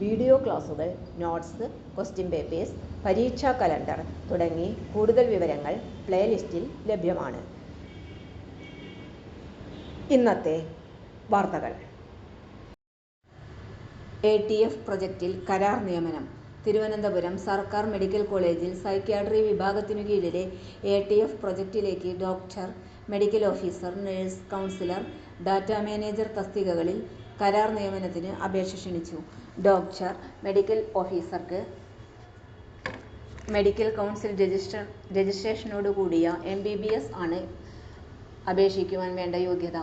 Video ക്ലാസുകൾ notes question papers പരീക്ഷാ calendar തുടങ്ങി കൂടുതൽ വിവരങ്ങൾ പ്ലേലിസ്റ്റിൽ ലഭ്യമാണ്. ഇന്നത്തെ വാർത്തകൾ. എ ടി എഫ് പ്രൊജക്റ്റിൽ കരാർ നിയമനം. തിരുവനന്തപുരം സർക്കാർ മെഡിക്കൽ കോളേജിൽ സൈക്യാട്രി വിഭാഗത്തിനു കീഴിലെ A T F പ്രൊജക്റ്റിലേക്ക് doctor medical officer nurse counsellor data manager തസ്തികകളിൽ കരാർ നിയമനത്തിന് അപേക്ഷ ക്ഷണിച്ചു. ഡോക്ടർ മെഡിക്കൽ ഓഫീസർക്ക് മെഡിക്കൽ കൗൺസിൽ രജിസ്റ്റർ രജിസ്ട്രേഷനോട് കൂടിയ എം ബി ബി എസ് ആണ് അപേക്ഷിക്കുവാൻ വേണ്ട യോഗ്യത.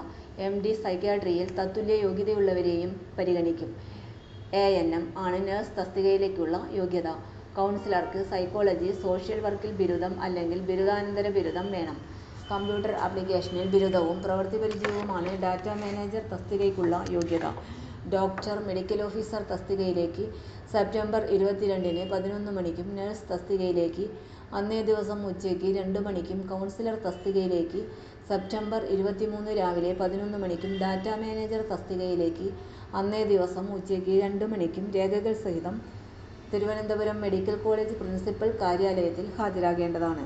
എം ഡി സൈക്യാട്രിയിൽ തത്തുല്യ യോഗ്യതയുള്ളവരെയും പരിഗണിക്കും. എ എൻ എം ആണ് നഴ്സ് തസ്തികയിലേക്കുള്ള യോഗ്യത. കൗൺസിലർക്ക് സൈക്കോളജി സോഷ്യൽ വർക്കിൽ ബിരുദം അല്ലെങ്കിൽ ബിരുദാനന്തര ബിരുദം വേണം. കമ്പ്യൂട്ടർ ആപ്ലിക്കേഷനിൽ ബിരുദവും പ്രവൃത്തി പരിചയവുമാണ് ഡാറ്റ മാനേജർ തസ്തികയ്ക്കുള്ള യോഗ്യത. ഡോക്ടർ മെഡിക്കൽ ഓഫീസർ തസ്തികയിലേക്ക് സെപ്റ്റംബർ ഇരുപത്തിരണ്ടിന് പതിനൊന്ന് മണിക്കും നഴ്സ് തസ്തികയിലേക്ക് അന്നേ ദിവസം ഉച്ചയ്ക്ക് രണ്ട് മണിക്കും കൗൺസിലർ തസ്തികയിലേക്ക് സെപ്റ്റംബർ ഇരുപത്തിമൂന്ന് രാവിലെ പതിനൊന്ന് മണിക്കും ഡാറ്റ മാനേജർ തസ്തികയിലേക്ക് അന്നേ ദിവസം ഉച്ചയ്ക്ക് രണ്ട് മണിക്കും രേഖകൾ സഹിതം തിരുവനന്തപുരം മെഡിക്കൽ കോളേജ് പ്രിൻസിപ്പൽ കാര്യാലയത്തിൽ ഹാജരാകേണ്ടതാണ്.